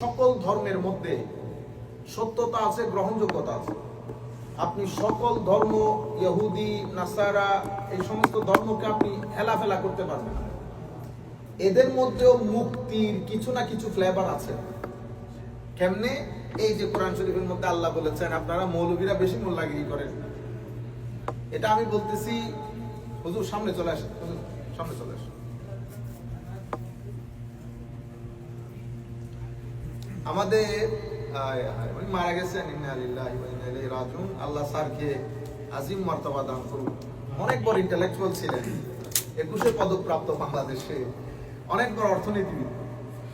সকল ধর্মের মধ্যে সত্যতা আছে গ্রহণযোগ্যতা আছে। আপনি সকল ধর্ম ইহুদি নাসারা এই সমস্ত ধর্মকে আপনি হেলাফেলা করতে পারবেন এদের মধ্যেও মুক্তির কিছু না কিছু ফ্লেভার আছে। কেমনে? এই যে কোরআন শরীফের মধ্যে আল্লাহ বলেছেন আপনারা মৌলবীরা বেশি মোল্লাগিরি করেন। এটা আমি বলতেছি হুজুর সামনে চলে হুজুর, সামনে চলে আমাদের মারা গেছেন রাজিউন। আল্লাহ স্যারকে আজিম মর্তবা দান করুন অনেক বড় ইন্টেলেকচুয়াল ছিলেন। একুশে পদক প্রাপ্ত বাংলাদেশে। অনেক বড় অর্থনীতিবিদ।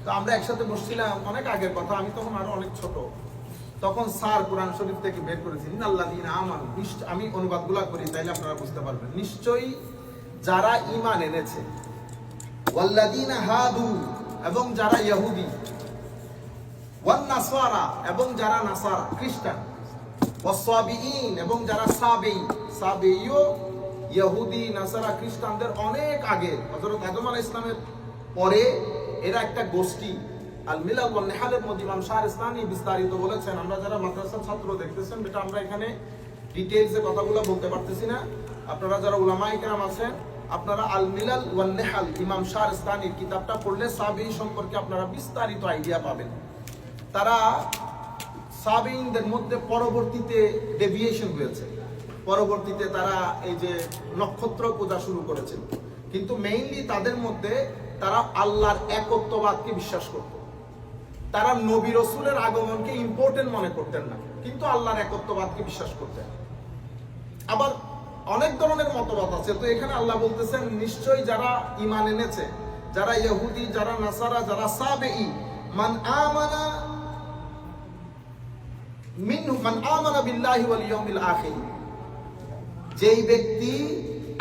তো আমরা একসাথে বসছিলাম, অনেক আগের কথা, আমি তখন আরও অনেক ছোট। তখন স্যার কোরআন শরীফ থেকে বের করেছি আল্লাহ দিন আমার আমি অনুবাদগুলা করি, তাইলে আপনারা বুঝতে পারবেন। নিশ্চয়ই যারা ইমান এনেছে ওয়াল্লাদিনা হাদু, এবং যারা ইহুদি ওয়ান নাসারা, এবং যারা নাসারা, খ্রিস্টান। ওয়াসাবিঈন এবং যারা সাবেই সাবেইও ইহুদি, নাসারা, খ্রিস্টানদের অনেক আগে। হযরত আদম আলাইহিস ইসলামের পরে এরা একটা গোষ্ঠী। আল মিলাল ওয়ান নেহালের মধ্যে ইমাম শাহ ইসলামী বিস্তারিত বলেছেন, আমরা যারা মাদ্রাসার ছাত্র দেখতেছেন এটা আমরা এখানে ডিটেইলসে কথাগুলো বলতে পারতেছি না। আপনারা যারা উলামায়ে কেরাম আছেন, আপনারা আল মিলাল ওয়ান নেহাল ইমাম শাহ ইসলামীর কিতাবটা পড়লে সাবেই সম্পর্কে আপনারা বিস্তারিত আইডিয়া পাবেন। তারা সাবিনদের মধ্যে পরবর্তীতে ডেভিয়েশন হয়েছে। পরবর্তীতে তারা এই যে নক্ষত্র পূজা শুরু করেছে কিন্তু মেইনলি তাদের মধ্যে তারা আল্লাহর একত্ববাদকে বিশ্বাস করত। তারা নবী রসুলের আগমনকে ইম্পর্টেন্ট মনে করতেন না, কিন্তু আল্লাহর একত্ববাদকে বিশ্বাস করতেন। আবার অনেক ধরনের মতবাদ আছে, তো এখানে আল্লাহ বলতেছেন, নিশ্চয়ই যারা ইমান এনেছে, যারা ইহুদি, যারা নাসারা, যারা সাবেই মান আমানা মিনহু মান আমানা বিল্লাহি ওয়াল ইয়াউমিল যেই ব্যক্তি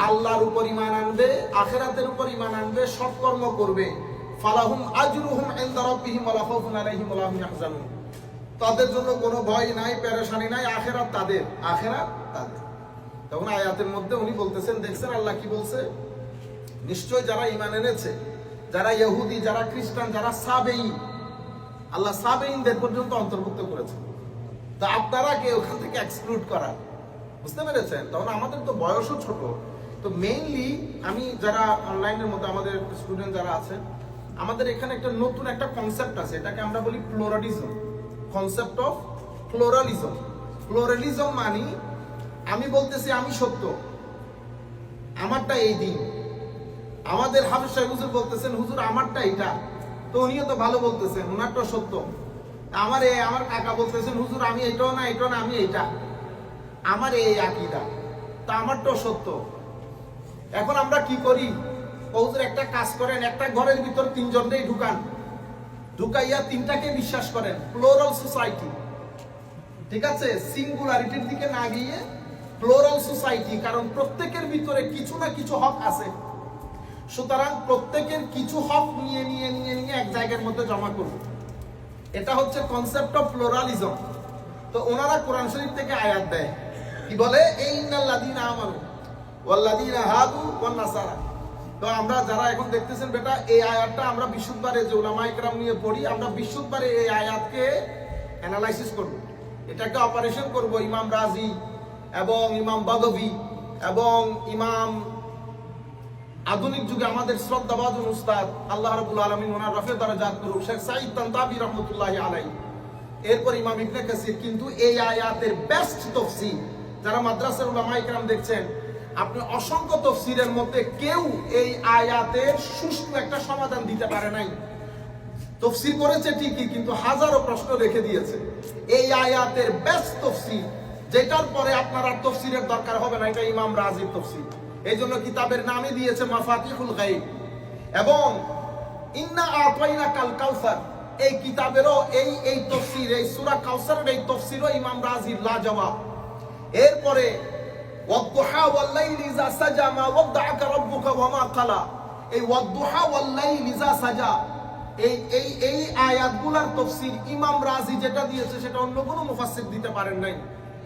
আল্লাহর উপর ঈমান আনবে, আখিরাতের উপর ঈমান আনবে সৎকর্ম করবে, ফালাহুম আজরুহুম ইনদা রাব্বিহিম ওয়ালা খাউফুন আলাইহিম ওয়ালা হুম তাদের জন্য কোনো ভয় নাই, পেরেশানি নাই, আখিরাত তাদের আখিরাত তাদের। তখন আয়াতের মধ্যে উনি বলতেছেন, দেখছেন আল্লাহ কি বলছে? নিশ্চয় যারা ইমান এনেছে, যারা ইহুদি, যারা খ্রিস্টান, যারা সাবেই আল্লাহ সাবেইনদের পর্যন্ত অন্তর্ভুক্ত করেছেন। তা আপনারা কে ওখান থেকে এক্সক্লুড করা বুঝতে পেরেছেন? তখন আমাদের তো বয়সও ছোট। তো মেইনলি আমি যারা অনলাইনের মধ্যে আমাদের স্টুডেন্ট যারা আছেন, আমাদের এখানে একটা নতুন একটা কনসেপ্ট আছে। এটাকে আমরা বলি প্লোরালিজম কনসেপ্ট অফ প্লোরালিজম প্লোরালিজম মানি, আমি বলতেছি আমি সত্য। আমারটা এই দিন। আমাদের হাফিজ সাহেব হুজুর বলতেছেন, হুজুর, আমারটা এটা তো উনিও তো ভালো বলতেছেন ওনারটা সত্য। আমার আমার কাকা বলতেছেন, হুজুর, আমি এটাও না এটাও না, আমি এইটা। আমার এই আকিদা। তা আমারটাও সত্য। এখন আমরা কি করি? হুজুর, একটা কাজ করেন, একটা ঘরের ভিতর তিনজনকেই ঢুকান। ঢুকাইয়া তিনটাকে বিশ্বাস করেন প্লোরাল সোসাইটি ঠিক আছে? সিঙ্গুলারিটির দিকে না গিয়ে প্লোরাল সোসাইটি কারণ প্রত্যেকের ভিতরে কিছু না কিছু হক আছে। সুতরাং প্রত্যেকের কিছু হক নিয়ে নিয়ে নিয়ে নিয়ে এক জায়গার মধ্যে জমা করব এটা হচ্ছে কনসেপ্ট অফ প্লোরালিজম তো ওনারা কোরআন শরীফ থেকে আয়াত দেয়। কি বলে? এই ইন্নাল্লাযীনা আমানু ওয়াল্লাযীনা হাদু ওয়ান নাসারা। তো আমরা যারা এখন দেখতেছেন, বেটা, এই আয়াতটা আমরা বিশুদ্ধবারে যে উলামা ইকরাম নিয়ে পড়ি, আমরা বিশুদ্ধবারে এই আয়াতকে অ্যানালাইসিস করব। এটাকে অপারেশন করব ইমাম রাজি এবং ইমাম বাদবি এবং ইমাম আধুনিক যুগে আমাদের শ্রদ্ধাবাদুল উস্তাদ আল্লাহ রাব্বুল আলামিন ওনার রফে দারাজাত করুক, শেখ সাঈদ তানতাবি রহমতুল্লাহি আলাইহি। এরপর ইমাম ইবনে কাসির কিন্তু এই আয়াতের বেস্ট তফসি যারা মাদ্রাসার উলামা ইকরাম দেখছেন, আপনি অসংখ্য তফসিরের মধ্যে কেউ এই আয়াতের সুষ্ঠু একটা সমাধান দিতে পারে নাই। তফসির করেছে ঠিকই, কিন্তু হাজারো প্রশ্ন রেখে দিয়েছে। এই আয়াতের বেস্ট তফসির যেটার পরে আপনার আর তফসিরের দরকার হবে না, এটা ইমাম রাজির তফসির এই জন্য কিতাবের নামই দিয়েছে মাফাতিহুল গাইব এবং ইন্না আতাইনা কাল কাউসার, এই কিতাবেরও এই এই তফসির, এই সূরা কাউসারের এই তফসিরও ইমাম রাজির লাজবাব। এরপরে, ওয়াদ্দুহা ওয়াল্লাইলি ইযা সাজা মা ওয়াদ্দাআকা রাব্বুকা ওয়া মা ক্বালা এই ওয়াদ্দুহা ওয়াল্লাইলি ইযা সাজা, এই এই এই আয়াতগুলার তফসির ইমাম রাজি যেটা দিয়েছে সেটা অন্য কোনো মুফাসসির দিতে পারেন নাই।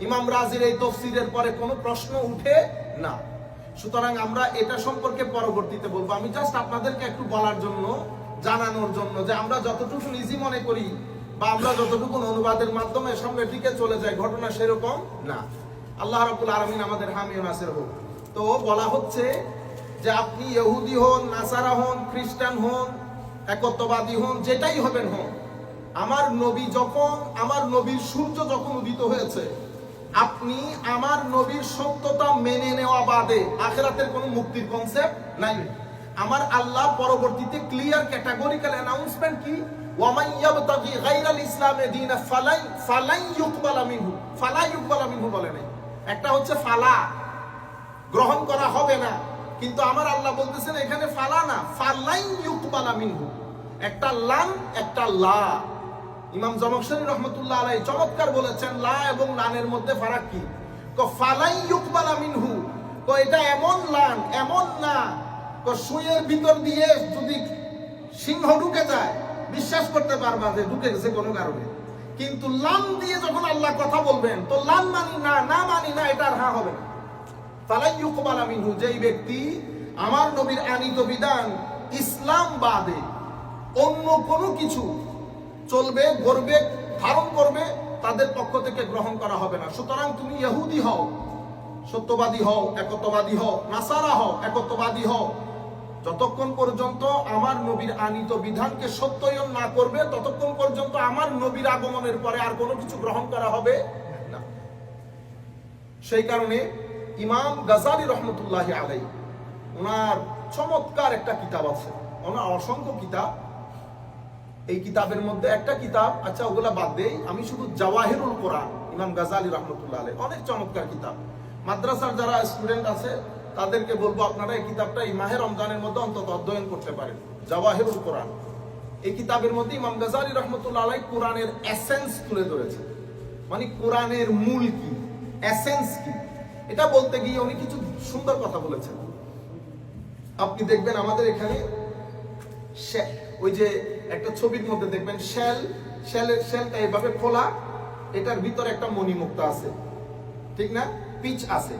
ইমাম রাজির এই তফসিরের পরে কোনো প্রশ্ন উঠে না। সুতরাং আমরা এটা সম্পর্কে পরবর্তীতে বলব। আমি জাস্ট আপনাদেরকে একটু বলার জন্য, জানানোর জন্য যে আমরা যতটুকু ইজি মনে করি বা আমরা যতটুকু অনুবাদের মাধ্যমে সামনের দিকে চলে যাই, ঘটনা সেরকম না। আল্লাহ রাবুল আলমিন আমাদের হামি ও নাসের হোক। তো বলা হচ্ছে যে আপনি ইহুদি হন, নাসারা হন, খ্রিস্টান হন, একত্ববাদী হন, যেটাই হবেন হন, আমার নবী যখন, আমার নবীর সূর্য যখন উদিত হয়েছে আপনি আমার নবীর সত্যতা মেনে নেওয়া বাদে আখেরাতের কোনো মুক্তির কনসেপ্ট নাই। আমার আল্লাহ পরবর্তীতে ক্লিয়ার ক্যাটাগরিক্যাল অ্যানাউন্সমেন্ট কি? ওয়ামান ইয়াবতাগি গায়রাল ইসলামে দীনা ফালাই ফালাই ইউকবালা মিনহু। ফালা ইউকবালা মিনহু বলে নাই। একটা হচ্ছে ফালা। গ্রহণ করা হবে না। কিন্তু আমার আল্লাহ বলতেছেন এখানে ফালা না, ফালাই ইউকবালা মিনহু। একটা লান একটা লা। ইমাম জমকশরী রহমতুল্লাহ আলাই চমৎকার বলেছেন, লা এবং লানের মধ্যে ফারাক কি? তো ফালাই ইউকবালা মিনহু তো এটা এমন লান, এমন না তো সুয়ের ভিতর দিয়ে যদি সিংহ ঢুকে যায়, বিশ্বাস করতে পারবা যে ঢুকে গেছে কোনো কারণে। কিন্তু লান দিয়ে যখন আল্লাহ কথা বলবেন, তো লান মানি না না মানি না, এটা আর হ্যাঁ হবে না। ফালাই ইউকবালা মিনহু, যেই ব্যক্তি আমার নবীর আনিত বিধান ইসলাম বাদে অন্য কোনো কিছু চলবে, গড়বে, ধারণ করবে, তাদের পক্ষ থেকে গ্রহণ করা হবে না। সুতরাং তুমি ইহুদি হও, সত্যবাদী হও, একত্ববাদী হও, নাসারা হও, একত্ববাদী হও। যতক্ষণ পর্যন্ত আমার নবীর আনিত বিধানকে সত্যায়ন না করবে, ততক্ষণ পর্যন্ত আমার নবীর আগমনের পরে আর কোনো কিছু গ্রহণ করা হবে না। সেই কারণে ইমাম গাজালি রহমতুল্লাহ আলাই ওনার চমৎকার একটা কিতাব আছে। ওনার অসংখ্য কিতাব এই কিতাবের মধ্যে একটা কিতাব আচ্ছা ওগুলা বাদ দেই। আমি শুধু জাওয়াহিরুল কোরআন, ইমাম গাজালি রহমতুল্লাহ আলাই অনেক চমৎকার কিতাব। মাদ্রাসার যারা স্টুডেন্ট আছে, তাদেরকে বলব আপনারা এই কিতাবটা এই রমজানের মধ্যে অন্তত অধ্যয়ন করতে পারেন। জাওয়াহিরুল কোরআন। এই কিতাবের মধ্যে ইমাম গাজালি রহমতুল্লাহ আলাই কোরআনের এসেন্স তুলে ধরেছে। মানে কোরআনের মূল কি? এসেন্স কি? এটা বলতে গিয়ে উনি কিছু সুন্দর কথা বলেছেন। আপনি দেখবেন আমাদের এখানে ওই যে একটা ছবির মধ্যে দেখবেন শেল শেলের শেলটা এভাবে খোলা, এটার ভিতরে একটা মণিমুক্তা আছে। ঠিক না? পিচ আছে।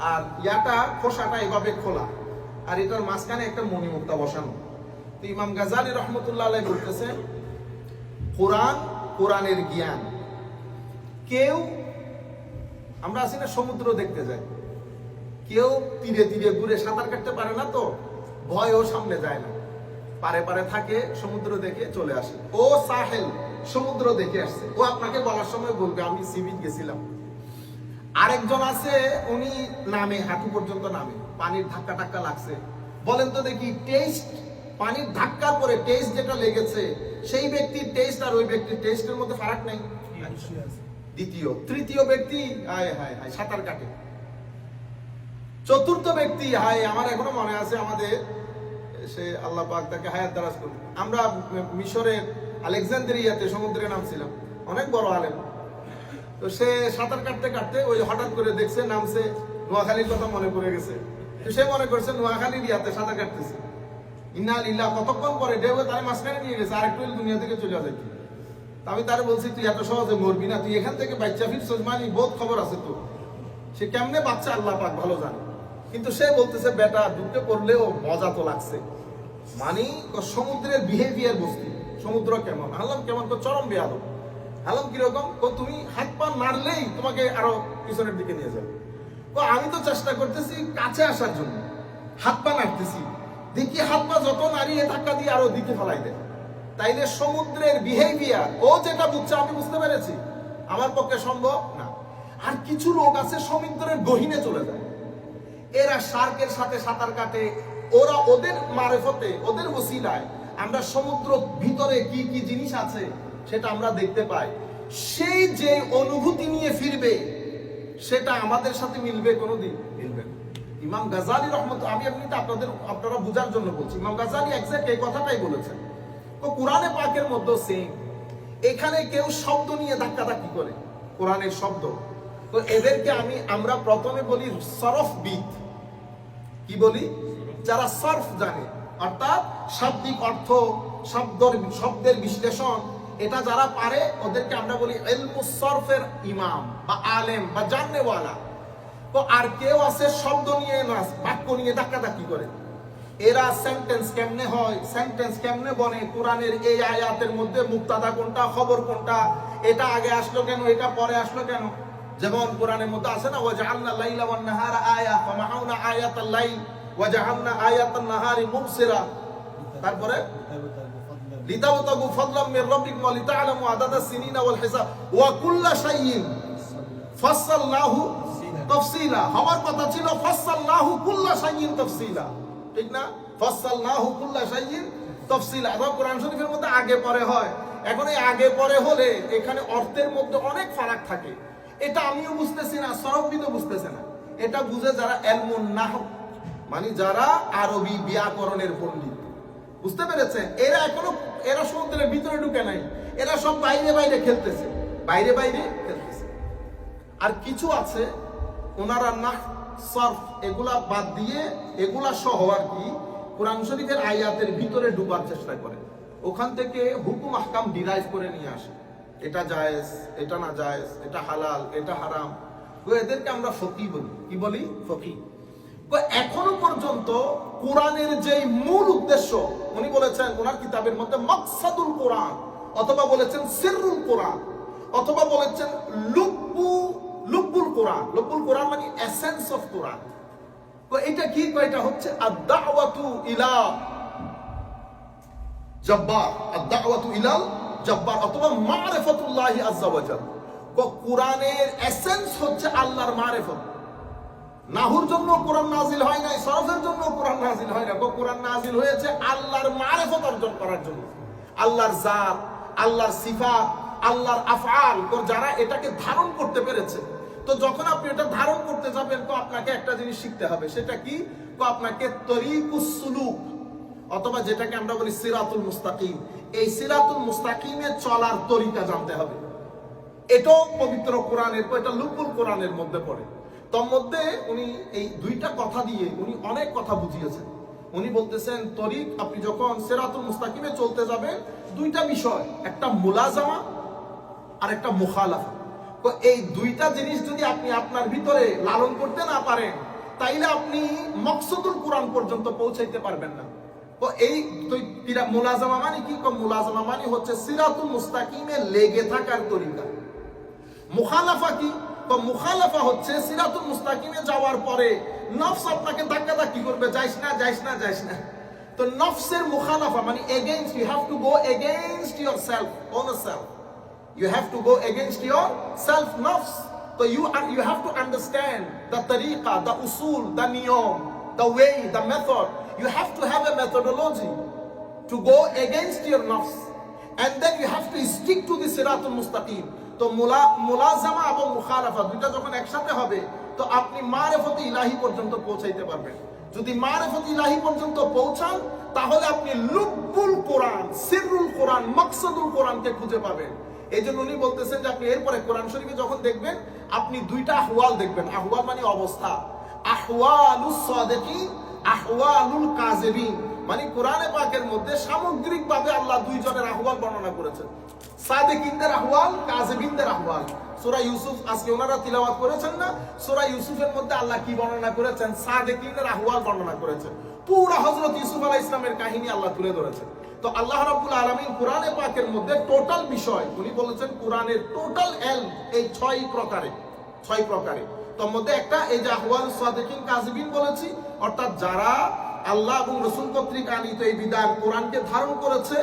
আর ইয়াটা, খোসাটা এভাবে খোলা। আর এটার মাঝখানে একটা মণিমুক্তা বসানো। তো ইমাম গাজালি রহমতুল্লাহ আলাই বলতেছেন কোরআন, কোরআনের জ্ঞান। কেউ আমরা আছি না সমুদ্র দেখতে যাই। কেউ তীরে তীরে ঘুরে সাঁতার কাটতে পারে না তো? ভয়ও সামনে যায় না। পারে পারে থাকে, সমুদ্র দেখে চলে আসে। ও সাহেল, সমুদ্র দেখে আসছে। ও আপনাকে বলার সময় বলবে, আমি সিবিট গেছিলাম। আরেকজন আছে, উনি নামে, হাঁটু পর্যন্ত নামে। পানির ধাক্কা টাক্কা লাগছে। বলেন তো দেখি, টেস্ট, পানির ধাক্কার পরে টেস্ট যেটা লেগেছে, সেই ব্যক্তির টেস্ট আর ওই ব্যক্তির টেস্টের মধ্যে ফারাক নাই? দ্বিতীয়, তৃতীয় ব্যক্তি, হায় হায় হায়, সাঁতার কাটে। চতুর্থ ব্যক্তি, হায়, আমার এখনও মনে আছে আমাদের সে আল্লাহ পাক তাকে হায়াত দারাজ করুন আমরা মিশরের আলেকজান্দ্রিয়াতে সমুদ্রে নামছিলাম। অনেক বড় আলেম। তো সে সাঁতার কাটতে কাটতে ওই হঠাৎ করে দেখছে, নামছে, নোয়াখালীর কথা মনে পড়ে গেছে। তো সে মনে করছে, নোয়াখালীর ইয়াতে সাঁতার কাটতেছে। ইন্না লিল্লাহ, কতক্ষণ পরে? ঢেউ তার মাঝখানে নিয়ে গেছে, আরেকটু দুনিয়া থেকে চলে যাবে আমি তারে বলছি, তুই এত সহজে মরবি না, তুই এখান থেকে বাচ্চা ফিরছিস মানে খবর আছে তো সে কেমনে বাচ্চা আল্লাহ পাক ভালো জানে? কিন্তু সে বলতেছে, বেটা ঢুকতে পড়লেও মজা তো লাগছে। মানে সমুদ্রের বিহেভিয়ার বস্তু। সমুদ্র কেমন? আলম কেমন? তো চরম বেয়াদব। আলম কীরকম? তো তুমি হাত পা মারলেই তোমাকে আরও পিছনের দিকে নিয়ে যাবে। তো আমি তো চেষ্টা করতেছি কাছে আসার জন্য। হাত পা নাড়তেছি। দেখি হাত পা যত নাড়িয়ে ধাক্কা দিয়ে আরও দিকে ফেলাই দেয়। তাইলে সমুদ্রের বিহেভিয়ার ও যেটা বুঝছে, আমি বুঝতে পেরেছি। আমার পক্ষে সম্ভব না। আর কিছু লোক আছে সমুদ্রের গহিনে চলে যায়। এরা শার্কের সাথে সাঁতার কাটে, ওরা ওদের মারেফতে, ওদের ওসিলায় আমরা সমুদ্র ভিতরে কি কি জিনিস আছে সেটা আমরা দেখতে পাই। সেই যে অনুভূতি নিয়ে ফিরবে, সেটা আমাদের সাথে মিলবে কোনোদিন? মিলবে। ইমাম গাজালি রহমত, আমি এমনিতে আপনাদের, আপনারা বোঝার জন্য বলছি, ইমাম গাজালি একজ্যাক্ট এই কথাটাই বলেছেন। তো কোরআনে পাকের মধ্যে সেম এখানে কেউ শব্দ নিয়ে ধাক্কাধাক্কি করে, কোরআনের শব্দ। তো এদেরকে আমি, আমরা প্রথমে বলি সরফ সরফবিদ কি বলি? যারা সর্ফ জানে, অর্থাৎ শাব্দিক অর্থ, শব্দর, শব্দের বিশ্লেষণ, এটা যারা পারে, ওদেরকে আমরা বলি এলমুস সরফের ইমাম বা আলেম বা জাননেওয়ালা। তো আর কেউ আছে শব্দ নিয়ে না, বাক্য নিয়ে ধাক্কাধাক্কি করে। এরা সেন্টেন্স কেমনে হয়? সেন্টেন্স কেমনে বনে? কোরআনের এই আয়াতের মধ্যে মুক্তাদা কোনটা, খবর কোনটা? এটা আগে আসলো কেন? এটা পরে আসলো কেন? যেমন কোরআনের মধ্যে আছে না, ওয়াজআলনা লাইলা ওয়ান নাহারা আয়া, ফামাউনা আয়াতাল লাইল, ওয়াজআলনা আয়াতান নাহারি মুবসিরা। তারপরে, লিতাবতাগু ফাদলাম মির রাব্বিকুম ওয়া লিতা'লামু আদাদাস সিনিনা ওয়াল হিসাব। ওয়া কুল্লা শাইইন ফাসসালনাহু তাফসীলা। হওয়ার কথা ছিল, ফাসসালনাহু কুল্লা শাইইন তাফসীলা। ঠিক না? ফাসসালনাহু কুল্লা শাইইন তাফসীলা। আবার কোরআন শরীফের মধ্যে আগে পরে হয়। এখন এই আগে পরে হলে এখানে অর্থের মধ্যে অনেক ফারাক থাকে। এটা আমিও বুঝতেছি না সরবিদ বুঝতেছে না। এটা বুঝে যারা এলমুন নাহ মানে যারা আরবি ব্যাকরণের পণ্ডিত। বুঝতে পেরেছেন? এরা এখনও, এরা সমুদ্রের ভিতরে ঢুকে নাই। এরা সব বাইরে বাইরে খেলতেছে। বাইরে বাইরে খেলতেছে। আর কিছু আছে, ওনারা না সরফ, এগুলা বাদ দিয়ে, এগুলা সহ আর কি, কোরআন শরীফের আয়াতের ভিতরে ডুবার চেষ্টা করে। ওখান থেকে হুকুম, আহকাম ডিরাইভ করে নিয়ে আসে। এটা জায়েজ, এটা না জায়েজ, এটা হালাল, এটা হারাম। তো এদেরকে আমরা ফকি বলি। কি বলি? ফকি। এখনও পর্যন্ত কোরআনের যে মূল উদ্দেশ্য, উনি বলেছেন, ওনার কিতাবের মধ্যে মকসাদুল কোরআন, অথবা বলেছেন সিররুল কোরআন, অথবা বলেছেন লুব্বু, লুব্বুল কোরআন। লুব্বুল কোরআন মানে এসেন্স অফ কোরআন। তো এটা কি? এটা হচ্ছে আদ-দাওয়াতু ইলা জব্বার আদ-দাওয়াতু ইলাল জব্বার অথবা মারিফাতুল্লাহি আযজা ওয়া জাল কোরআনের এসেন্স হচ্ছে আল্লাহর মারিফত। নাহুর জন্য কোরআন নাজিল হয় নাই, সরফের জন্য কোরআন নাজিল হয় না কোরআন নাজিল হয়েছে আল্লাহর মারেফত অর্জন করার জন্য। আল্লাহর জাত, আল্লাহর আল্লাহর আফআল। যারা এটাকে ধারণ করতে পেরেছে, তো যখন আপনি এটা ধারণ করতে যাবেন, তো আপনাকে একটা জিনিস শিখতে হবে। সেটা কি? আপনাকে তরিকুস সুলুক, অথবা যেটাকে আমরা বলি সিরাতুল মুস্তাকিম। এই সিরাতুল মুস্তাকিমে চলার তরিকা জানতে হবে। এটাও পবিত্র কোরআনের, এটা লুকুল কোরআনের মধ্যে পড়ে। তোর মধ্যে উনি এই দুইটা কথা দিয়ে উনি অনেক কথা বুঝিয়েছেন। উনি বলতেছেন, তরিক, আপনি যখন সেরাতুল মুস্তাকিমে চলতে যাবেন, দুইটা বিষয়, একটা মুলাজামা আর একটা মুখালাফা। তো এই দুইটা জিনিস যদি আপনি আপনার ভিতরে লালন করতে না পারেন, তাইলে আপনি মকসদুল কোরআন পর্যন্ত পৌঁছাইতে পারবেন না। তো এই মানে কি মানে হচ্ছে সিরাতুল মুস্তাকিমে লেগে থাকার তরিকা। মুখালাফা কি? তো মুখালাফা হচ্ছে সিরাতুল মুস্তাকিমে যাওয়ার পরে নফস আপনাকে ধাক্কা ধাক্কি করবে, যাইস না যাইস না যাইস না। তো নফসের মুখালাফা মানে against you have to go against your self own self you have to go against your self নফস তো you you have to understand the তরিকা দ্য উসুল দ্য নিয়ম the way the method you have to have a methodology to go against your nafs. And then you have to stick to the siratul mustaqim. তো মুলা, মুলাজামা এবং মুখালাফা দুইটা যখন একসাথে হবে, তো আপনি মারেফতে ইলাহি পর্যন্ত পৌঁছাইতে পারবেন। যদি মারেফত ইলাহি পর্যন্ত পৌঁছান, তাহলে আপনি লুব্বুল কোরআন, সিররুল কোরআন, মকসদুল কোরআনকে খুঁজে পাবেন। এই জন্য উনি বলতেছেন যে আপনি এরপরে কোরআন শরীফে যখন দেখবেন, আপনি দুইটা আহওয়াল দেখবেন। আহওয়াল মানে অবস্থা। আহওয়ালুস সাদিকিন আহওয়ালুল কাযিবিন মানে কোরআনে পাকের মধ্যে সামগ্রিকভাবে আল্লাহ দুইজনের আহওয়াল বর্ণনা করেছেন। সাদেকিনদের আহওয়াল কাজেবিনদের আহওয়াল। সূরা ইউসুফ, আজকে ওনারা তিলাওয়াত করেছেন না? সূরা ইউসুফের মধ্যে আল্লাহ কি বর্ণনা করেছেন? সাদেকিনদের আহওয়াল বর্ণনা করেছেন। পুরো হযরত ইউসুফ আলাইহিস ইসলামের কাহিনী আল্লাহ তুলে ধরেছেন। তো আল্লাহ রাব্বুল আলামিন কোরআনে পাকের মধ্যে টোটাল বিষয়, উনি বলেছেন কোরআনের টোটাল এল এই ছয় প্রকারে ছয় প্রকারে। মধ্যে একটা, এই যে আহওয়াল সাদেকিন কাজেবিন বলেছি, অর্থাৎ যারা আল্লাহ এবং রসুল কর্তৃক আনিত এই বিধান কোরআনকে ধারণ করেছে,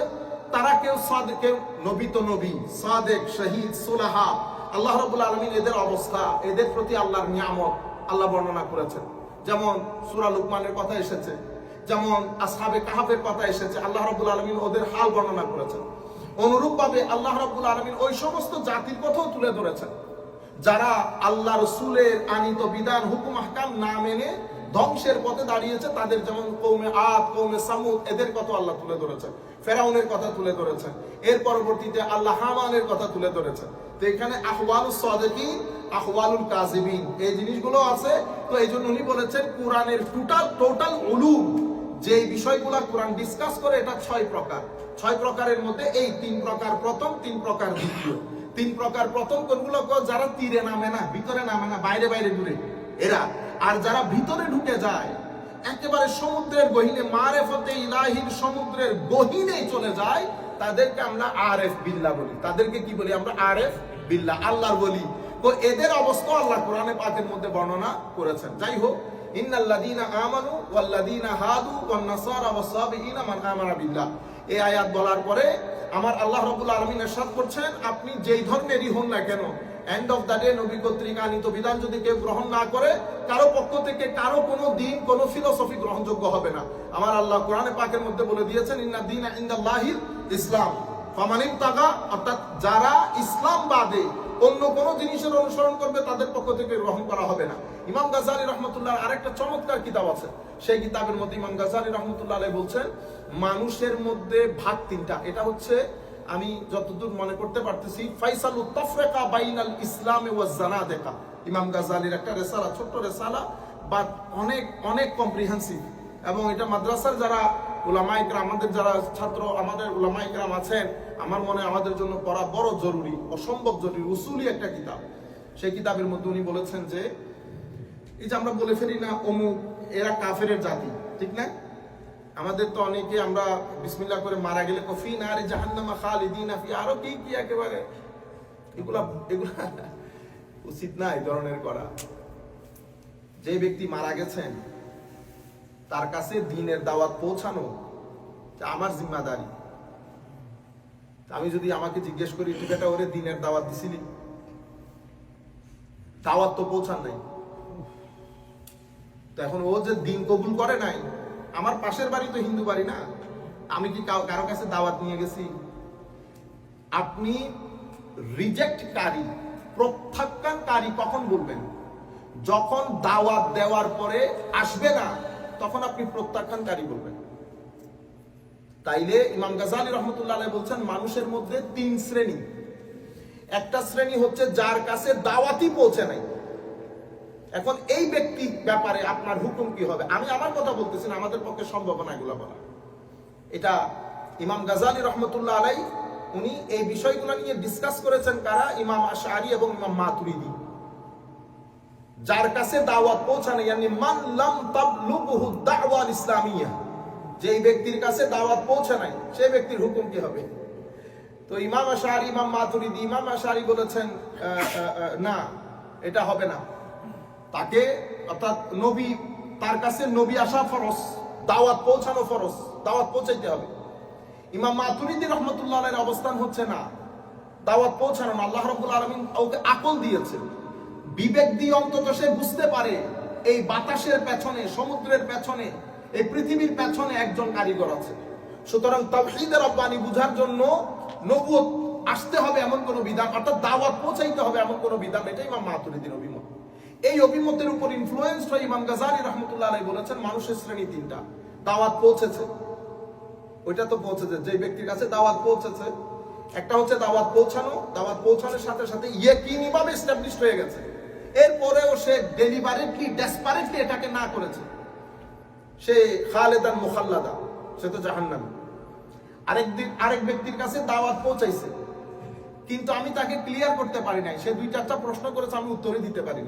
তারা কেউ সাদেক কেউ নবী তো নবী, সাদেক, শহীদ, সুলাহা, আল্লাহ রবুল আলমিন এদের অবস্থা, এদের প্রতি আল্লাহর নিয়ামত আল্লাহ বর্ণনা করেছেন। যেমন সুরা লুকমানের কথা এসেছে, যেমন আসহাবে কাহাবের কথা এসেছে, আল্লাহ রবুল আলমিন ওদের হাল বর্ণনা করেছেন। অনুরূপভাবে আল্লাহ রবুল আলমিন ওই সমস্ত জাতির কথাও তুলে ধরেছেন। যারা আল্লাহ রসুলের আনিত বিধান, হুকুম, আহকাম না মেনে ধ্বংসের পথে দাঁড়িয়েছে, তাদের যেমন কৌমে আদ, কৌমে সামুদ, এদের কথা আল্লাহ তুলে ধরেছেন। ফেরাউনের কথা তুলে ধরেছেন। এর পরবর্তীতে আল্লাহ হামানের কথা তুলে ধরেছেন। তো এখানে আহওয়ালুল সাদেকিন, আহওয়ালুল কাজিবিন এই জিনিসগুলো আছে। তো এই জন্য উনি বলেছেন, কোরআনের টোটাল টোটাল উলুম যে বিষয়গুলো কোরআন ডিসকাস করে, এটা ছয় প্রকার। ছয় প্রকারের মধ্যে এই তিন প্রকার প্রথম, তিন প্রকার দ্বিতীয়। তিন প্রকার প্রথম কোনগুলো যারা তীরে নামে না, ভিতরে নামে না, বাইরে বাইরে ঘুরে এরা, আর যারা ভিতরে ঢুকে যায়, একেবারে সমুদ্রের গহিনে, মারেফতে ইলাহির সমুদ্রের গহিনে চলে যায়, তাদেরকে আমরা আরএফ বিল্লাহ বলি। তাদেরকে কি বলি আমরা? আরএফ বিল্লাহ আল্লাহর বলি। তো এদের অবস্থা আল্লাহ কোরআনে পাকের মধ্যে বর্ণনা করেছেন। যাই হোক, ইন্নাল্লাযীনা আমানু ওয়াল্লাযীনা হাদু ওয়ান নাসারা ওয়াস-সাবিঈনা মান আমানা বিল্লাহ। এই আয়াত বলার পরে আমার আল্লাহ রবুল আলমিন এরশাদ করছেন, আপনি যেই ধর্মেরই হন না কেন এন্ড অফ দ্য ডে নবী কর্তৃক আনিত বিধান যদি কেউ গ্রহণ না করে, কারও পক্ষ থেকে কারও কোনো দিন, কোনো ফিলোসফি গ্রহণযোগ্য হবে না। আমার আল্লাহ কোরআনে পাকের মধ্যে বলে দিয়েছেন, ইন্না দিন ইন্দাল্লাহিল ইসলাম। ফামানিম তাগা অর্থাৎ যারা ইসলাম বাদে অন্য কোনো জিনিসের অনুসরণ করবে, তাদের পক্ষ থেকে গ্রহণ করা হবে না। ইমাম গাজালি রহমতুল্লাহ আরেকটা চমৎকার কিতাব আছে। সেই কিতাবের মধ্যে ইমাম গাজালি রহমতুল্লাহ আলাই বলছেন মানুষের মধ্যে ভাগ তিনটা। এটা হচ্ছে আমি যতদূর মনে করতে পারতেছি, ফাইসাল তফরেকা বাইনাল ইসলামে ওয়া জানাদেকা। ইমাম গাজালির একটা রেসালা, ছোট্ট রেসালা বাট অনেক অনেক কম্প্রিহেন্সিভ এবং এটা মাদ্রাসার যারা উলামাইকরা আমাদের যারা ছাত্র, আমাদের উলামাইকরাম আছেন, আমার মনে আমাদের জন্য পড়া বড় জরুরি, অসম্ভব জরুরি, উসুলি একটা কিতাব। সেই কিতাবের মধ্যে উনি বলেছেন যে, এই যে আমরা বলে ফেলি না অমুক, এরা কাফের জাতি, ঠিক না? আমাদের তো অনেকে আমরা বিসমিল্লাহ করে মারা গেলে কফি না রে জাহান্নামা খালিদিন আফি আরও কি কি একেবারে এগুলা এগুলা উচিত না এই ধরনের করা। যে ব্যক্তি মারা গেছেন, তার কাছে দিনের দাওয়াত পৌঁছানো আমার জিম্মাদারি। আমি যদি আমাকে জিজ্ঞেস করি বেটা ওরে দিনের দাওয়াত দিছিলি? দাওয়াত তো পৌঁছান নাই। তো এখন ও যে দিন কবুল করে নাই আমার পাশের বাড়ি তো হিন্দু বাড়ি না। আমি কি কারও কাছে দাওয়াত নিয়ে গেছি? আপনি রিজেক্টকারী প্রত্যাখ্যানকারী কখন বলবেন? যখন দাওয়াত দেওয়ার পরে আসবে না, তখন আপনি প্রত্যাখ্যানকারী বলবেন। তাইলে ইমাম গাজালি রহমতুল্লাহ বলছেন, মানুষের মধ্যে তিন শ্রেণি। একটা শ্রেণি হচ্ছে যার কাছে দাওয়াতই পৌঁছে নাই। এখন এই ব্যক্তি ব্যাপারে আপনার হুকুম কি হবে? আমি আমার কথা বলতেছি না, আমাদের পক্ষে সম্ভব না এগুলো বলা। এটা ইমাম গাজালি রহমতুল্লাহ আলাই, উনি এই বিষয়গুলো নিয়ে ডিসকাস করেছেন কারা? ইমাম আশারি এবং ইমাম মাতুরিদি। যার কাছে দাওয়াত পৌঁছানো, ইয়ানি মান লাম তাবলুগহু দাওয়াল ইসলামিয়া। যেই ব্যক্তির কাছে দাওয়াত পৌঁছে নাই সেই ব্যক্তির হুকুম কি হবে? তো ইমাম আশারি ইমাম মাতুরিদি, ইমাম আশারি বলেছেন না, এটা হবে না। তাকে অর্থাৎ নবী, তার কাছে নবী আসা ফরজ, দাওয়াত পৌঁছানো ফরজ, দাওয়াত পৌঁছাইতে হবে। ইমাম মাতুরিদি রহমতুল্লাহ অবস্থান হচ্ছে না, দাওয়াত পৌঁছানো না, আল্লাহ রাব্বুল আলামিন ওকে আকল দিয়েছে বিবেক দিয়ে অন্তত সে বুঝতে পারে, এই বাতাসের পেছনে, সমুদ্রের পেছনে, এই পৃথিবীর পেছনে একজন কারিগর আছে। সুতরাং তাওহীদের রব্বানি বুঝার জন্য নবুয়ত, আসতে হবে এমন কোন বিধান, অর্থাৎ দাওয়াত পৌঁছাইতে হবে এমন কোন বিধান এটাই ইমাম মাতুরিদির অভিমত। এই অভিমতের উপর ইনফ্লুয়েন্স হয়ে ইমাম গাজালি রহমতুল্লাহ আলাই বলেছেন, মানুষের শ্রেণি তিনটা। দাওয়াত পৌঁছেছে। ওইটা তো পৌঁছেছে। যে ব্যক্তির কাছে দাওয়াত পৌঁছেছে, একটা হচ্ছে দাওয়াত পৌঁছানো। দাওয়াত পৌঁছানোর সাথে সাথে ইয়ে কীভাবে এস্টাবলিশ হয়ে গেছে। এরপরেও সে ডেলিভারেটলি ডেসপারেটলি এটাকে না করেছে। সে খালেদান মুখাল্লাদা, সে তো জাহান্নামী। আরেক দিন আরেক ব্যক্তির কাছে দাওয়াত পৌঁছাইছে। কিন্তু আমি তাকে ক্লিয়ার করতে পারি নাই। সে দুই চারটা প্রশ্ন করেছে, আমি উত্তরই দিতে পারি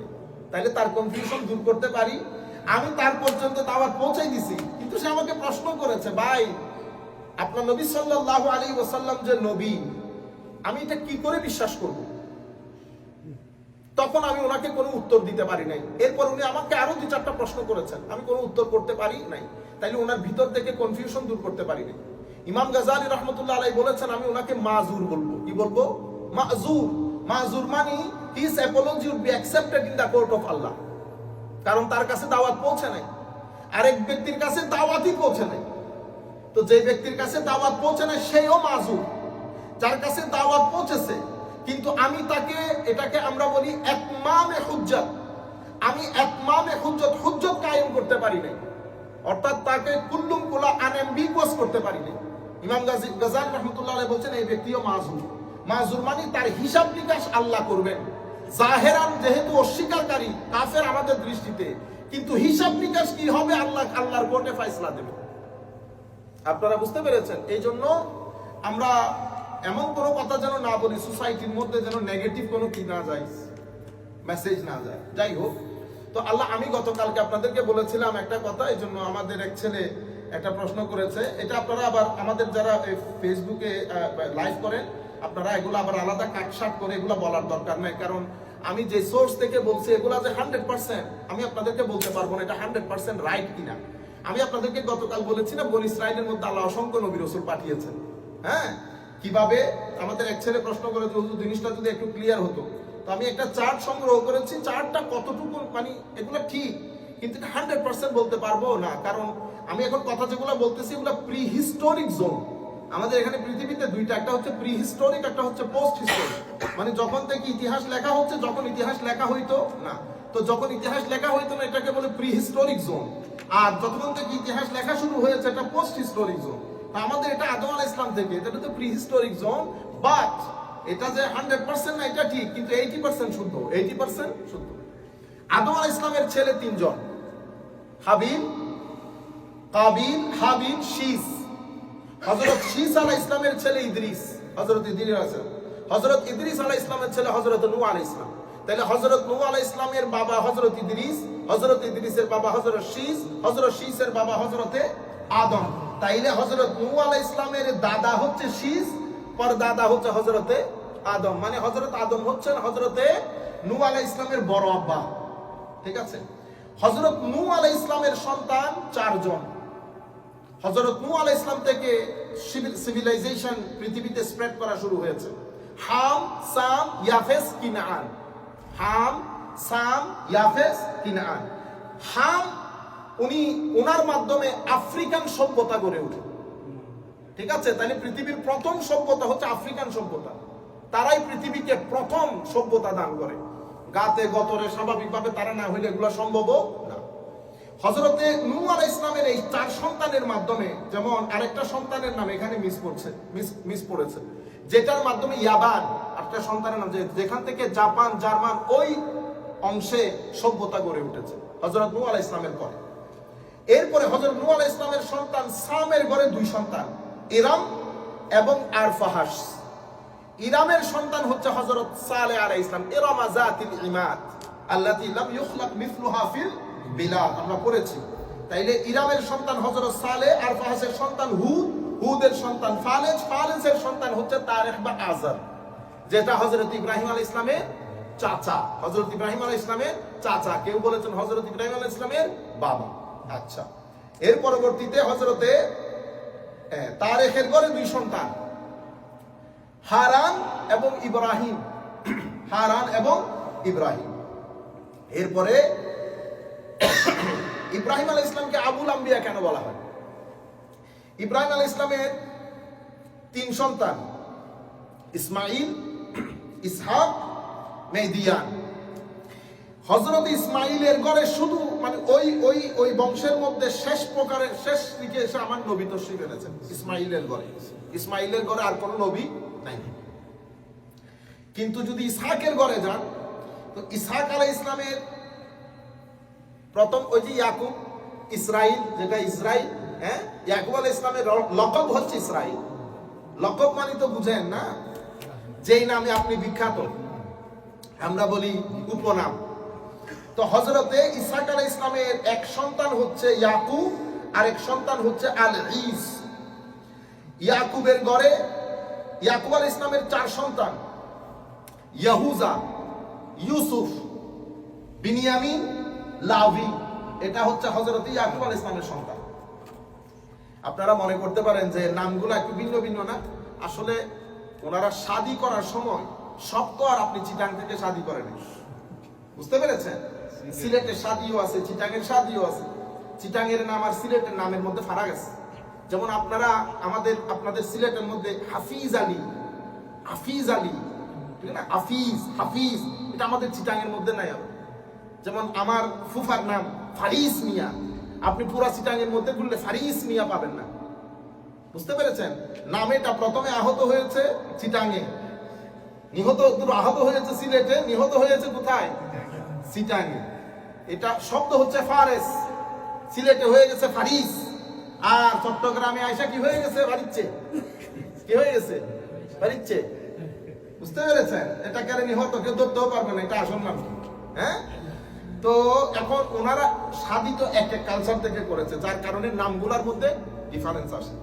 তাইলে তার কনফিউশন দূর করতে পারি। আমি তার পর্যন্ত দাওয়াত পৌঁছাই দিছি। কিন্তু সে আমাকে প্রশ্ন করেছে, ভাই, আপনার নবী সাল্লাল্লাহু আলাইহি ওসাল্লাম যে নবী, আমি এটা কি করে বিশ্বাস করব? তখন আমি ওনাকে কোনো উত্তর দিতে পারি নাই। এরপর উনি আমাকে আরও দু চারটা প্রশ্ন করেছেন। আমি কোনো উত্তর করতে পারি নাই। তাইলে ওনার ভিতর থেকে কনফিউশন দূর করতে পারি নাই। ইমাম গাজালি রহমতুল্লাহ আলাই বলেছেন, আমি ওনাকে মাজুর বলব। কি বলব? মাজুর। মাজুর মানে his apology would be accepted in the court of Allah কারণ তার কাছে দাওয়াত পৌঁছে নাই। আরেক ব্যক্তির কাছে দাওয়াতই পৌঁছে নাই। তো যে ব্যক্তির কাছে দাওয়াত পৌঁছে নাই, সেও মাজুর। যার কাছে দাওয়াত পৌঁছেছে, কিন্তু আমি তাকে, এটাকে আমরা বলি একমামে হুজ্জত। আমি একমামে হুজ্জত হুজ্জত কায়েম করতে পারি নাই। অর্থাৎ তাকে কুল্লুম কুলা আনএম্বিগুয়াস করতে পারি নাই। ইমাম গাজী গাজাল রহমতুল্লাহ বলছেন, এই ব্যক্তিও মাজুর। মাজুর মানে তার হিসাব নিকাশ আল্লাহ করবেন। জাহেরান যেহেতু অস্বীকারী, কাফের আমাদের দৃষ্টিতে, কিন্তু হিসাব নিকাশ কি হবে আল্লাহ, আল্লাহর কোর্টে ফয়সালা দেবে। আপনারা বুঝতে পেরেছেন? এই জন্য আমরা এমন কোনো কথা যেন না বলি, সোসাইটির মধ্যে যেন নেগেটিভ কোনো কি না যায়, মেসেজ না যায়। যাই হোক, তো আল্লাহ, আমি গতকালকে আপনাদেরকে বলেছিলাম একটা কথা এই জন্য আমাদের এক ছেলে একটা প্রশ্ন করেছে। এটা আপনারা আবার আমাদের যারা ফেসবুকে লাইভ করেন আপনারা এগুলো আবার আলাদা কাটসাট করে এগুলো বলার দরকার নাই। কারণ আমি যে সোর্স থেকে বলছি, এগুলা যে হান্ড্রেড পার্সেন্ট আমি আপনাদেরকে বলতে পারব না এটা হান্ড্রেড পার্সেন্ট রাইট কিনা। আমি আপনাদেরকে গতকাল বলেছি না, বন ইসরায়েলের মধ্যে আল্লাহ অসংখ্য নবী রসুল পাঠিয়েছেন। হ্যাঁ? কীভাবে? আমাদের এক ছেলে প্রশ্ন করে যে জিনিসটা যদি একটু ক্লিয়ার হতো। তো আমি একটা চার্ট সংগ্রহ করেছি চার্টটা কতটুকু মানে এগুলো ঠিক, কিন্তু হান্ড্রেড পার্সেন্ট বলতে পারব না। কারণ আমি এখন কথা যেগুলো বলতেছি, এগুলো প্রি হিস্টোরিক জোন আমাদের এখানে পৃথিবীতে দুইটা, একটা হচ্ছে প্রি হিস্টোরিক একটা হচ্ছে পোস্ট হিস্টোরিক মানে যখন থেকে ইতিহাস লেখা হচ্ছে, যখন ইতিহাস লেখা হইতো, না। তো যখন ইতিহাস লেখা হইতো না, এটাকে বলে প্রি হিস্টোরিক জোন আর যতক্ষণ থেকে ইতিহাস লেখা শুরু হয়েছে, এটা পোস্ট হিস্টোরিক জোন আমাদের এটা আদম আলাহ ইসলাম থেকে, এটা তো প্রি হিস্টোরিক জোন বাট এটা যে হান্ড্রেড পার্সেন্ট না, এটা ঠিক, কিন্তু এইটি পার্সেন্ট শুদ্ধ এইটি পার্সেন্ট শুদ্ধ। আদম আলাহ ইসলামের ছেলে তিনজন। হাবিল কাবিল হাবিল শীস হজরত শীস আলাহ ইসলামের ছেলে ইদ্রিস হজরত ইদ্রিস হজরত ইদ্রিস আলাহ ইসলামের ছেলে হজরত নু আলাহ ইসলাম তাহলে হজরত নু আলাহ ইসলামের বাবা হজরত ইদ্রিস হজরত ইদ্রিসের বাবা হজরত শীস হজরত শীসের বাবা হজরতে আদম। তাইলে হজরত নু আলাহ ইসলামের দাদা হচ্ছে শীস, পর দাদা হচ্ছে হজরতে আদম। মানে হজরত আদম হচ্ছেন হজরতে নু আলাহ ইসলামের বড় আব্বা। ঠিক আছে? হজরত নু আলাহ ইসলামের সন্তান চারজন। হজরত নু আলাহ ইসলাম থেকে সিভিলাইজেশন পৃথিবীতে স্প্রেড করা শুরু হয়েছে। হাম, সাম, ইয়াফেস কিনান হাম, সাম, ইয়াফেস কিনান হাম, উনি ওনার মাধ্যমে আফ্রিকান সভ্যতা গড়ে ওঠে। ঠিক আছে? তাহলে পৃথিবীর প্রথম সভ্যতা হচ্ছে আফ্রিকান সভ্যতা। তারাই পৃথিবীকে প্রথম সভ্যতা দান করে। গাতে গতরে স্বাভাবিকভাবে তারা না হইলে এগুলো সম্ভব না হজরতে নূ আলাইহিস ইসলামের এই চার সন্তানের মাধ্যমে, যেমন আরেকটা সন্তানের নাম এখানে মিস পড়ছে মিস মিস পড়েছে, যেটার মাধ্যমে ইয়াবান একটা সন্তানের নাম যেখান থেকে জাপান, জার্মান ওই অংশে সভ্যতা গড়ে উঠেছে হজরত নূ আলাইহিস ইসলামের পরে। এরপরে হজরত নু আলাইহিস ইসলামের সন্তান সামের ঘরে দুই সন্তান, ইরাম এবং আরফাহাস। ইরামের সন্তান হচ্ছে হজরত সালে আলাইহিস ইসলাম ইরামা জাতিল ইমাদ আল্লাতী লাম ইখলাক মিসলুহা ফিল বিলাদ আমরা পড়েছি। তাইলে ইরামের সন্তান হজরত সালে আর ফাহাসের সন্তান হুদ, হুদের সন্তান ফালেজ, ফালেজের সন্তান হচ্ছে তারেখ বা আজার যেটা হজরত ইব্রাহিম আল ইসলামের চাচা। হজরত ইব্রাহিম আলাইহিস ইসলামের চাচা। কেউ বলেছেন হজরত ইব্রাহিম আল ইসলামের বাবা। আচ্ছা। এর পরবর্তীতে হজরতে তারেখের ঘরে দুই সন্তান, হারান এবং ইব্রাহিম। হারান এবং ইব্রাহিম। এরপরে ইব্রাহিম আল ইসলামকে আবুল আম্বিয়া কেন বলা হয়? ইব্রাহিম আল ইসলামের তিন সন্তান ইসমাইল ইসহাক মেদিয়ান হজরত ইসমাইলের ঘরে শুধু মানে ওই ওই ওই বংশের মধ্যে শেষ প্রকারের, শেষ দিকে এসে আমার নবী তশ্রিফ এনেছেন ইসমাইলের ঘরে। ইসমাইলের ঘরে আর কোনো নবী নাই। কিন্তু যদি ইসহাকের ঘরে যান, তো ইসহাক আলাই ইসলামের প্রথম ওই যে ইয়াকুব, ইসরাইল, যেটা ইসরাইল হ্যাঁ? ইয়াকুব আলাই ইসলামের লকব হচ্ছে ইসরাইল। লকব মানে তো বুঝেন না? যেই নামে আপনি বিখ্যাত। আমরা বলি উপনাম। তো হজরতে ইসাক আলাই ইসলামের এক সন্তান হচ্ছে ইয়াকুব, আর এক সন্তান হচ্ছে আল ইস ইয়াকুবের গড়ে ইয়াকুব আল ইসলামের চার সন্তান। ইয়াহুজা, ইউসুফ, বিনিয়ামিন লাভি, এটা হচ্ছে হজরত ইয়াকুব আল ইসলামের সন্তান। আপনারা মনে করতে পারেন যে নামগুলো একটু ভিন্ন ভিন্ন না? আসলে ওনারা শাদি করার সময় সব আর আপনি চিটাং থেকে শাদি করেন বুঝতে পেরেছেন? সিলেটের শাদিও আছে চিটাঙের শাদিও আছে। চিটাঙের নাম আর সিলেটের নামের মধ্যে ফারাক আছে। যেমন আপনারা আমাদের, আপনাদের সিলেটের মধ্যে হাফিজ আলী হাফিজ আলী, ঠিক না? হাফিজ হাফিজ, এটা আমাদের চিটাঙের মধ্যে নাই। যেমন আমার ফুফার নাম ফারিস মিয়া। আপনি পুরা চিটাঙের মধ্যে ঘুরলে ফারিস মিয়া পাবেন না। বুঝতে পেরেছেন? নাম এটা প্রথমে আহত হয়েছে চিটাঙে নিহত দুটো আহত হয়েছে সিলেটে, নিহত হয়েছে কোথায়? চিটাঙে এটা শব্দ হচ্ছে ফারেস। সিলেটে হয়ে গেছে ফারিস। আর চট্টগ্রামে আইসা কি হয়ে গেছে? বাড়িচ্ছে। কি হয়ে গেছে? বাড়িচ্ছে। বুঝতে পেরেছেন? এটা কেন নিহত কেউ ধরতেও পারবে না, এটা আসল নাম হ্যাঁ? তো এখন ওনারা সাধিত এক এক কালচার থেকে করেছে, যার কারণে নামগুলোর মধ্যে ডিফারেন্স আসে।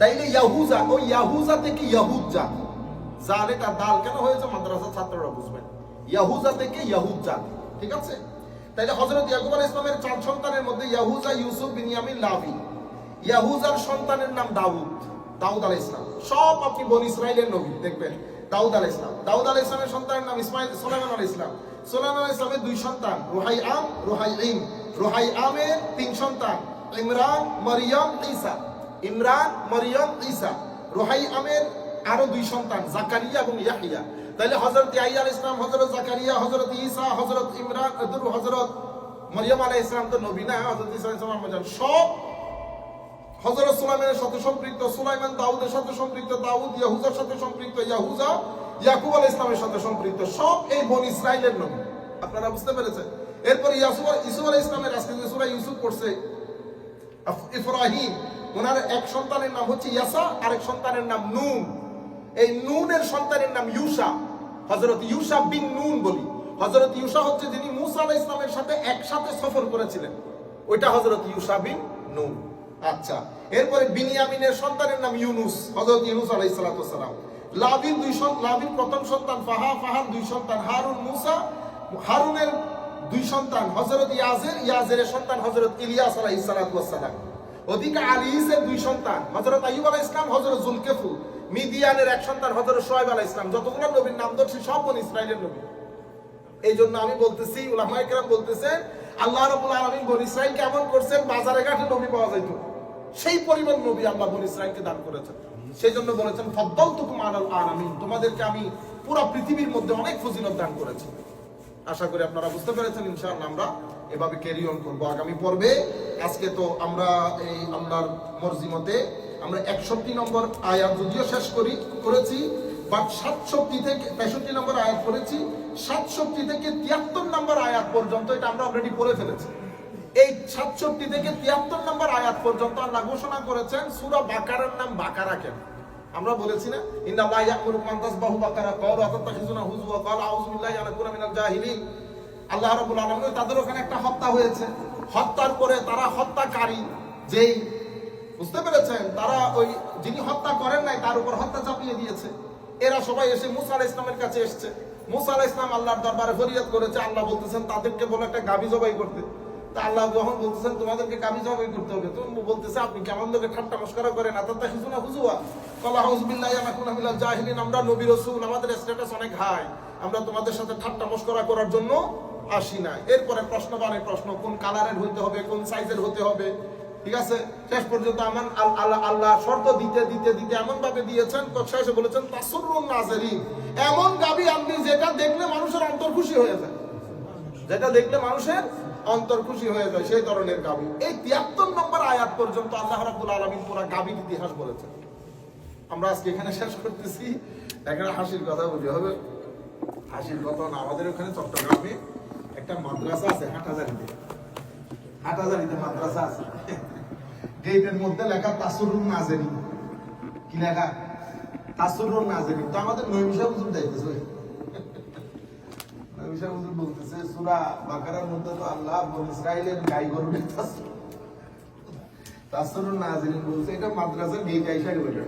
তাইলে ইয়াহুজা ওই ইয়াহুজা থেকে ইয়াহুদ জাত যার এটা দাল কেন হয়েছে মাদ্রাসা ছাত্ররা বুঝবেন ইয়াহুজা থেকে ইয়াহুদ জাত ঠিক আছে? তাইলে হযরত ইয়াকুব আলাইহিস ইসলামের চার সন্তানের মধ্যে ইয়াহুজা ইউসুফ বিনিয়ামিন লাভি। ইয়াহুজার সন্তানের নাম দাউদ দাউদ আলাইহিস ইসলাম সব আপনি বনি ইসরাইলের নবী, দেখবেন। দাউদ আলাইহিস ইসলাম দাউদ আলাইহিস ইসলামের সন্তানের নাম ইসমাইল, সুলাইমান আলাইহিস ইসলাম সুলাইমান ইসলামের দুই সন্তান, রুহাই আম, রুহাই ইম রুহাই আমের তিন সন্তান, ইমরান, মারিয়াম, ঈসা। ইমরান, মারিয়াম, ঈসা। রুহাই আমের আরও দুই সন্তান, জাকারিয়া এবং ইয়াহিয়া। তাহলে হযরত ইয়াহিয়া ইসলাম হযরত জাকারিয়া, হযরত ঈসা, হযরত ইমরান দুর হযরত মারিয়াম আলাইহিস ইসলাম তো নবী না, হযরত ঈসা আলাইহিস সালাম আমরা জানি। সব হযরত সুলাইমানের সাথে সম্পৃক্ত, সুলাইমান দাউদের সাথে সম্পৃক্ত, দাউদ, ইয়াহুজার সাথে সম্পৃক্ত, ইয়াহুজা ইয়াকুব আলাইহিস ইসলামের সাথে সম্পৃক্ত সব এই বনি ইসরাইলের নবী। আপনারা বুঝতে পেরেছেন? এরপর ইয়াসুব ইসুফ আলাইহিস ইসলামের আজকে যে সূরা ইউসুফ পড়ছে, আফ- ইব্রাহিম ওনার এক সন্তানের নাম হচ্ছে ইয়াসা, আরেক সন্তানের নাম নুন। এই নুনের সন্তানের নাম ইউসা। হযরত ইউসা বিন নুন বলি। হযরত ইউসা হচ্ছে যিনি মুসা আলাইহিস ইসলামের সাথে একসাথে সফর করেছিলেন। ওইটা হজরত ইউসা বিন নুন। আচ্ছা এরপরে বিনিয়ামিনের সন্তানের নাম ইউনুস, হযরত ইউনুস আলাইহিস সালাতু সালাম দুই প্রথম সন্তান ফাহা ফাহার দুই সন্তান হারুন, মুসা। হারুনের দুই সন্তান হযরত ইয়াজের ইয়াজের সন্তান হযরত ইলিয়াস আলাইহিস সালাতু সালাম। ওদিকে দুই সন্তান, হযরত আইয়ুব আলাইহিস সালাম, হযরত জুলকেফু। মিদিয়ানের এক সন্তান, হযরত শোয়েব আলাইহিস সালাম। যতগুলো নবীর নাম ধরছি, সব বনি ইসরাইলের নবী। এই জন্য আমি বলতেছি উলামায়ে কেরাম বলতেছেন, আল্লাহ আলামিন বনি ইসরাইল কেমন করছেন, বাজারে ঘাটে নবী পাওয়া যাইত। সেই পরিমাণ নবী আল্লাহ বনি ইসরাইলকে দান করেছেন। সেই জন্য বলেছেন ফদ্দল তুকুম আলাল আলামিন। তোমাদেরকে আমি পুরো পৃথিবীর মধ্যে অনেক ফজিলত দান করেছি। আশা করি আপনারা বুঝতে পেরেছেন, ইনশাআল্লাহ আমরা এভাবে ক্যারি অন করব আগামী পর্বে। আজকে তো আমরা এই আপনার মর্জি মতে আমরা একষট্টি নম্বর আয়াত যদিও শেষ করি, করেছি বাট সাতষট্টি থেকে তেষট্টি নম্বর আয়াত করেছি, সাতষট্টি থেকে তিয়াত্তর নম্বর আয়াত পর্যন্ত এটা আমরা অলরেডি পড়ে ফেলেছি। এই সাতষট্টি থেকে তিয়াত্তর নম্বর আয়াত পর্যন্ত আল্লাহ ঘোষণা করেছেন, সুরা বাকারার নাম বাকারা কেন? আমরা বলেছি না ইন্না আল্লাহ ইয়াকুরুকুম আন তাসবাহু বাকারা ক্বালু আতাত্তাখিজুনা হুজুয়া ক্বালা আউযু বিল্লাহি আন আকুনা মিনাল জাহিলিন। আল্লাহ রাব্বুল আলামিন তাদের ওখানে একটা হত্যা হয়েছে। হত্যার পরে তারা হত্যাকারী, যেই বুঝতে পেরেছেন, তারা ওই যিনি হত্যা করেন নাই, তার উপর হত্যা চাপিয়ে দিয়েছে। এরা সবাই এসে মুসা আলাইহিস ইসলামের কাছে এসেছে। মুসা আলাইহিস ইসলাম আল্লাহর দরবারে ফরিয়াদ করেছে, আল্লাহ বলতেছেন, তাদেরকে বলে একটা গাবি জবাই করতে। তা আল্লাহ যখন বলতেছেন, তোমাদেরকে গাবি জবাই করতে হবে। তো বলতেছে, আপনি কেমন লোকে ঠাট্টা মস্করা করেন? আতাত্তা হিজুনা হুজুয়া কলা হাউজবিল্লাহি আনাকুনা মিনাল জাহিলিন। আমরা নবী রাসূল, আমাদের স্ট্যাটাস অনেক হাই আমরা তোমাদের সাথে ঠাট্টা মস্করা করার জন্য আসি না এরপরে প্রশ্ন বারে প্রশ্ন, কোন কালারের হইতে হবে, কোন সাইজের হতে হবে? ঠিক আছে? শেষ পর্যন্ত আমার আল- আল্লাহ আল্লাহ শর্ত দিতে দিতে দিতে এমন ভাবে দিয়েছেন তো শেষে বলেছেন, তাসরুন নাজেরিন এমন গাবি আপনি যেটা দেখলে মানুষের অন্তর খুশি হয়ে যায়। যেটা দেখলে মানুষের অন্তর খুশি হয়ে যায় সেই ধরনের গাবি। এই তিয়াত্তর নম্বর আয়াত পর্যন্ত আল্লাহ রাব্বুল আলামিন পুরা গাবির ইতিহাস বলেছেন। আমরা আজকে এখানে শেষ করতেছি। এখানে হাসির কথা বলি হবে। হাসির কথা না, আমাদের ওখানে চট্টগ্রামে একটা মাদ্রাসা আছে, হাটহাজারিতে। হাটহাজারিতে মাদ্রাসা আছে। গেটের মধ্যে লেখা তাসরুন নাজেরি। কি লেখা? তাসরুন নাজেরি। তো আমাদের নৈমিষা বুঝুন যাইতেছে বুঝুন বলতেছে, সুরা বাকারার মধ্যে তো আল্লাহ বন ইসরায়েলের গাই গরুর তাসরুন নাজিরিন বলছে, এটা মাদ্রাসা গেট গাই বলে